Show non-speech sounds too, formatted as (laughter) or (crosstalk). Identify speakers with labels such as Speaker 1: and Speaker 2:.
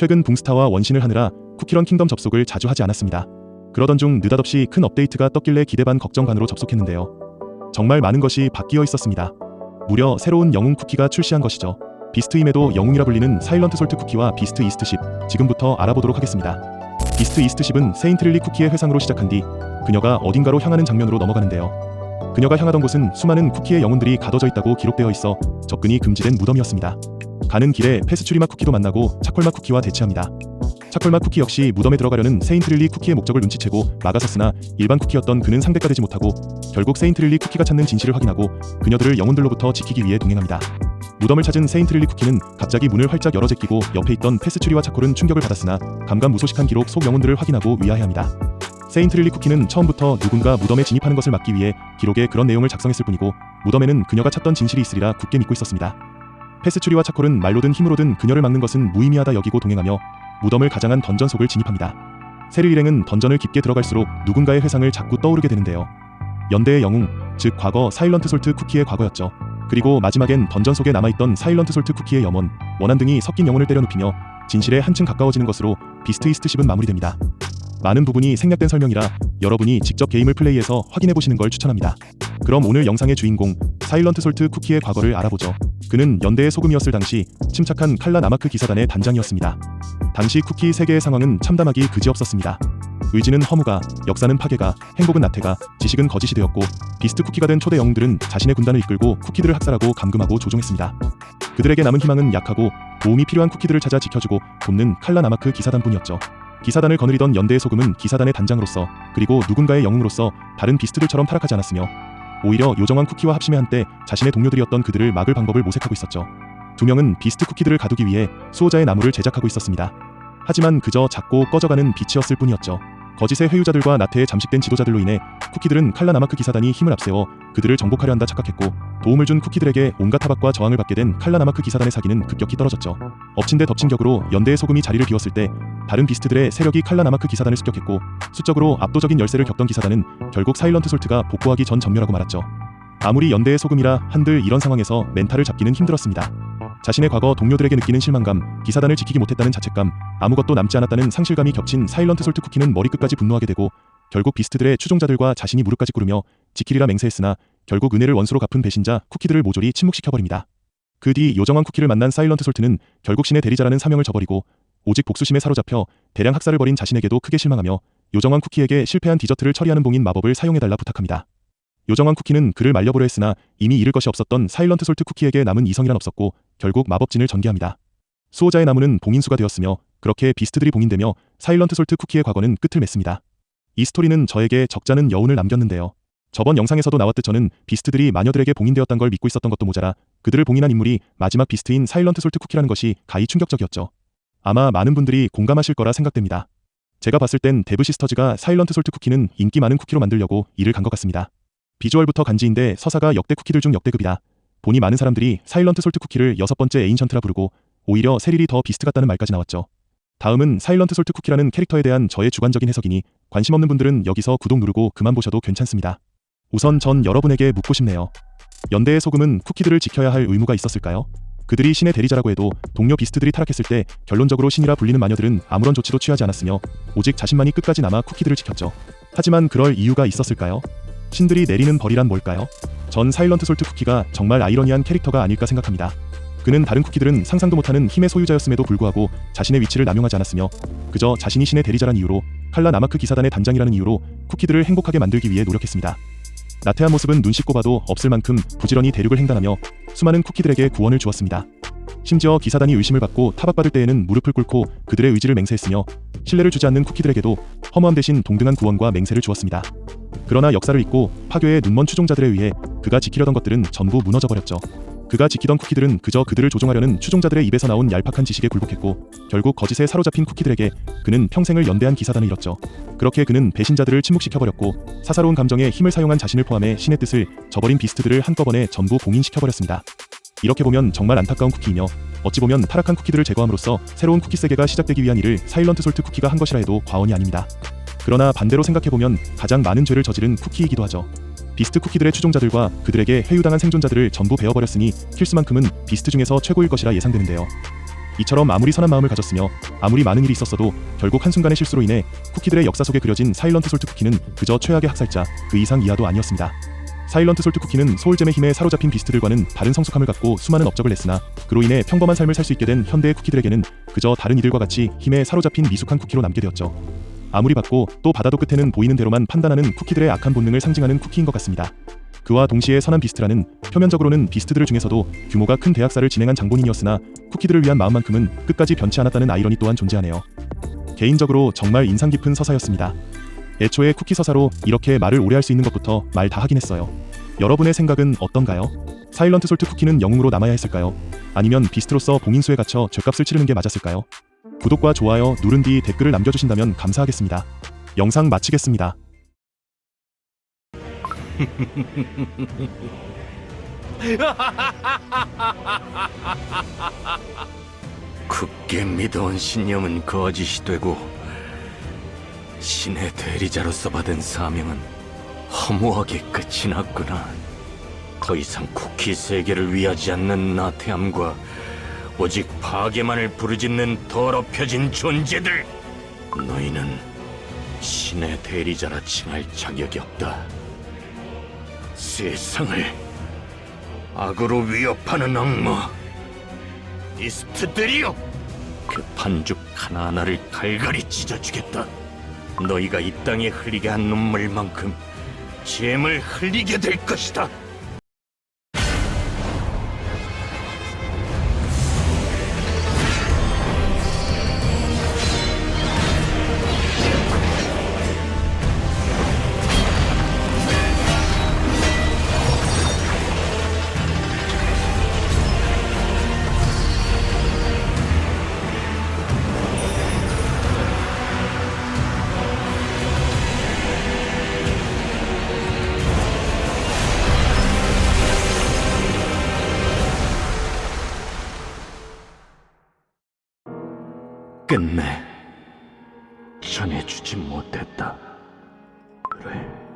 Speaker 1: 최근 붕스타와 원신을 하느라 쿠키런 킹덤 접속을 자주 하지 않았습니다. 그러던 중 느닷없이 큰 업데이트가 떴길래 기대 반 걱정 반으로 접속했는데요. 정말 많은 것이 바뀌어 있었습니다. 무려 새로운 영웅 쿠키가 출시한 것이죠. 비스트임에도 영웅이라 불리는 사일런트 솔트 쿠키와 비스트 이스트십 지금부터 알아보도록 하겠습니다. 비스트 이스트십은 세인트릴리 쿠키의 회상으로 시작한 뒤 그녀가 어딘가로 향하는 장면으로 넘어가는데요. 그녀가 향하던 곳은 수많은 쿠키의 영혼들이 가둬져 있다고 기록되어 있어 접근이 금지된 무덤이었습니다. 가는 길에 페스츄리맛 쿠키도 만나고 차콜맛 쿠키와 대치합니다. 차콜맛 쿠키 역시 무덤에 들어가려는 세인트릴리 쿠키의 목적을 눈치채고 막아섰으나 일반 쿠키였던 그는 상대가 되지 못하고 결국 세인트릴리 쿠키가 찾는 진실을 확인하고 그녀들을 영혼들로부터 지키기 위해 동행합니다. 무덤을 찾은 세인트릴리 쿠키는 갑자기 문을 활짝 열어 제끼고 옆에 있던 페스츄리와 차콜은 충격을 받았으나 감감무소식한 기록 속 영혼들을 확인하고 위하해합니다. 세인트릴리 쿠키는 처음부터 누군가 무덤에 진입하는 것을 막기 위해 기록에 그런 내용을 작성했을 뿐이고 무덤에는 그녀가 찾던 진실이 있으리라 굳게 믿고 있었습니다. 페스츄리와 차콜은 말로든 힘으로든 그녀를 막는 것은 무의미하다 여기고 동행하며 무덤을 가장한 던전 속을 진입합니다. 세르 일행은 던전을 깊게 들어갈수록 누군가의 회상을 자꾸 떠오르게 되는데요. 연대의 영웅, 즉 과거 사일런트 솔트 쿠키의 과거였죠. 그리고 마지막엔 던전 속에 남아있던 사일런트 솔트 쿠키의 염원, 원한 등이 섞인 영혼을 때려눕히며 진실에 한층 가까워지는 것으로 비스트 이스트십은 마무리됩니다. 많은 부분이 생략된 설명이라 여러분이 직접 게임을 플레이해서 확인해 보시는 걸 추천합니다. 그럼 오늘 영상의 주인공 사일런트 솔트 쿠키의 과거를 알아보죠. 그는 연대의 소금이었을 당시 침착한 칼라 나마크 기사단의 단장이었습니다. 당시 쿠키 세계의 상황은 참담하기 그지없었습니다. 의지는 허무가, 역사는 파괴가, 행복은 나태가, 지식은 거짓이 되었고 비스트 쿠키가 된 초대 영웅들은 자신의 군단을 이끌고 쿠키들을 학살하고 감금하고 조종했습니다. 그들에게 남은 희망은 약하고 도움이 필요한 쿠키들을 찾아 지켜주고 돕는 칼라 나마크 기사단뿐이었죠. 기사단을 거느리던 연대의 소금은 기사단의 단장으로서 그리고 누군가의 영웅으로서 다른 비스트들처럼 타락하지 않았으며 오히려 요정왕 쿠키와 합심해 한때 자신의 동료들이었던 그들을 막을 방법을 모색하고 있었죠. 두 명은 비스트 쿠키들을 가두기 위해 수호자의 나무를 제작하고 있었습니다. 하지만 그저 작고 꺼져가는 빛이었을 뿐이었죠. 거짓의 회유자들과 나태에 잠식된 지도자들로 인해 쿠키들은 칼라 나마크 기사단이 힘을 앞세워 그들을 정복하려 한다 착각했고 도움을 준 쿠키들에게 온갖 타박과 저항을 받게 된 칼라 나마크 기사단의 사기는 급격히 떨어졌죠. 엎친 데 덮친 격으로 연대의 소금이 자리를 비웠을 때 다른 비스트들의 세력이 칼라 나마크 기사단을 습격했고 수적으로 압도적인 열세를 겪던 기사단은 결국 사일런트 솔트가 복구하기 전 전멸하고 말았죠. 아무리 연대의 소금이라 한들 이런 상황에서 멘탈을 잡기는 힘들었습니다. 자신의 과거 동료들에게 느끼는 실망감, 기사단을 지키기 못했다는 자책감, 아무것도 남지 않았다는 상실감이 겹친 사일런트 솔트 쿠키는 머리끝까지 분노하게 되고 결국 비스트들의 추종자들과 자신이 무릎까지 꿇으며 지키리라 맹세했으나 결국 은혜를 원수로 갚은 배신자 쿠키들을 모조리 침묵시켜버립니다. 그 뒤 요정왕 쿠키를 만난 사일런트 솔트는 결국 신의 대리자라는 사명을 저버리고 오직 복수심에 사로잡혀 대량 학살을 벌인 자신에게도 크게 실망하며 요정왕 쿠키에게 실패한 디저트를 처리하는 봉인 마법을 사용해달라 부탁합니다. 요정왕 쿠키는 그를 말려보려 했으나 이미 잃을 것이 없었던 사일런트 솔트 쿠키에게 남은 이성이란 없었고 결국 마법진을 전개합니다. 수호자의 나무는 봉인수가 되었으며 그렇게 비스트들이 봉인되며 사일런트 솔트 쿠키의 과거는 끝을 맺습니다. 이 스토리는 저에게 적잖은 여운을 남겼는데요. 저번 영상에서도 나왔듯 저는 비스트들이 마녀들에게 봉인되었단 걸 믿고 있었던 것도 모자라 그들을 봉인한 인물이 마지막 비스트인 사일런트 솔트 쿠키라는 것이 가히 충격적이었죠. 아마 많은 분들이 공감하실 거라 생각됩니다. 제가 봤을 땐 데브 시스터즈가 사일런트 솔트 쿠키는 인기 많은 쿠키로 만들려고 일을 간 것 같습니다. 비주얼부터 간지인데 서사가 역대 쿠키들 중 역대급이다. 보니 많은 사람들이 사일런트 솔트 쿠키를 여섯 번째 에인션트라 부르고 오히려 세릴이 더 비스트 같다는 말까지 나왔죠. 다음은 사일런트 솔트 쿠키라는 캐릭터에 대한 저의 주관적인 해석이니 관심 없는 분들은 여기서 구독 누르고 그만 보셔도 괜찮습니다. 우선 전 여러분에게 묻고 싶네요. 연대의 소금은 쿠키들을 지켜야 할 의무가 있었을까요? 그들이 신의 대리자라고 해도 동료 비스트들이 타락했을 때 결론적으로 신이라 불리는 마녀들은 아무런 조치도 취하지 않았으며 오직 자신만이 끝까지 남아 쿠키들을 지켰죠. 하지만 그럴 이유가 있었을까요? 신들이 내리는 벌이란 뭘까요? 전 사일런트 솔트 쿠키가 정말 아이러니한 캐릭터가 아닐까 생각합니다. 그는 다른 쿠키들은 상상도 못하는 힘의 소유자였음에도 불구하고 자신의 위치를 남용하지 않았으며 그저 자신이 신의 대리자란 이유로 칼라 나마크 기사단의 단장이라는 이유로 쿠키들을 행복하게 만들기 위해 노력했습니다. 나태한 모습은 눈 씻고 봐도 없을 만큼 부지런히 대륙을 횡단하며 수많은 쿠키들에게 구원을 주었습니다. 심지어 기사단이 의심을 받고 타박받을 때에는 무릎을 꿇고 그들의 의지를 맹세했으며 신뢰를 주지 않는 쿠키들에게도 허무함 대신 동등한 구원과 맹세를 주었습니다. 그러나 역사를 잊고 파괴의 눈먼 추종자들에 의해 그가 지키려던 것들은 전부 무너져 버렸죠. 그가 지키던 쿠키들은 그저 그들을 조종하려는 추종자들의 입에서 나온 얄팍한 지식에 굴복했고 결국 거짓에 사로잡힌 쿠키들에게 그는 평생을 연대한 기사단을 잃었죠. 그렇게 그는 배신자들을 침묵시켜버렸고 사사로운 감정에 힘을 사용한 자신을 포함해 신의 뜻을 저버린 비스트들을 한꺼번에 전부 봉인시켜버렸습니다. 이렇게 보면 정말 안타까운 쿠키이며 어찌 보면 타락한 쿠키들을 제거함으로써 새로운 쿠키 세계가 시작되기 위한 일을 사일런트 솔트 쿠키가 한 것이라 해도 과언이 아닙니다. 그러나 반대로 생각해보면 가장 많은 죄를 저지른 쿠키이기도 하죠. 비스트 쿠키들의 추종자들과 그들에게 회유당한 생존자들을 전부 베어버렸으니 킬스만큼은 비스트 중에서 최고일 것이라 예상되는데요. 이처럼 아무리 선한 마음을 가졌으며 아무리 많은 일이 있었어도 결국 한순간의 실수로 인해 쿠키들의 역사 속에 그려진 사일런트 솔트 쿠키는 그저 최악의 학살자 그 이상 이하도 아니었습니다. 사일런트 솔트 쿠키는 소울잼의 힘에 사로잡힌 비스트들과는 다른 성숙함을 갖고 수많은 업적을 냈으나 그로 인해 평범한 삶을 살 수 있게 된 현대의 쿠키들에게는 그저 다른 이들과 같이 힘에 사로잡힌 미숙한 쿠키로 남게 되었죠. 아무리 받고 또 받아도 끝에는 보이는 대로만 판단하는 쿠키들의 악한 본능을 상징하는 쿠키인 것 같습니다. 그와 동시에 선한 비스트라는 표면적으로는 비스트들 중에서도 규모가 큰 대학살을 진행한 장본인이었으나 쿠키들을 위한 마음만큼은 끝까지 변치 않았다는 아이러니 또한 존재하네요. 개인적으로 정말 인상 깊은 서사였습니다. 애초에 쿠키 서사로 이렇게 말을 오래 할 수 있는 것부터 말 다 하긴 했어요. 여러분의 생각은 어떤가요? 사일런트 솔트 쿠키는 영웅으로 남아야 했을까요? 아니면 비스트로서 봉인수에 갇혀 죗값을 치르는 게 맞았을까요? 구독과 좋아요 누른 뒤 댓글을 남겨주신다면 감사하겠습니다. 영상 마치겠습니다. (laughs)
Speaker 2: 굳게 믿어온 신념은 거짓이 되고 신의 대리자로서 받은 사명은 허무하게 끝이 났구나. 더 이상 쿠키 세계를 위하지 않는 나태함과 오직 파괴만을 부르짖는 더럽혀진 존재들. 너희는 신의 대리자라 칭할 자격이 없다. 세상을 악으로 위협하는 악마. 비스트들이여! 그 반죽 하나하나를 갈갈이 찢어주겠다. 너희가 이 땅에 흘리게 한 눈물만큼 잼을 흘리게 될 것이다. 끝내 전해주지 못했다. 그래.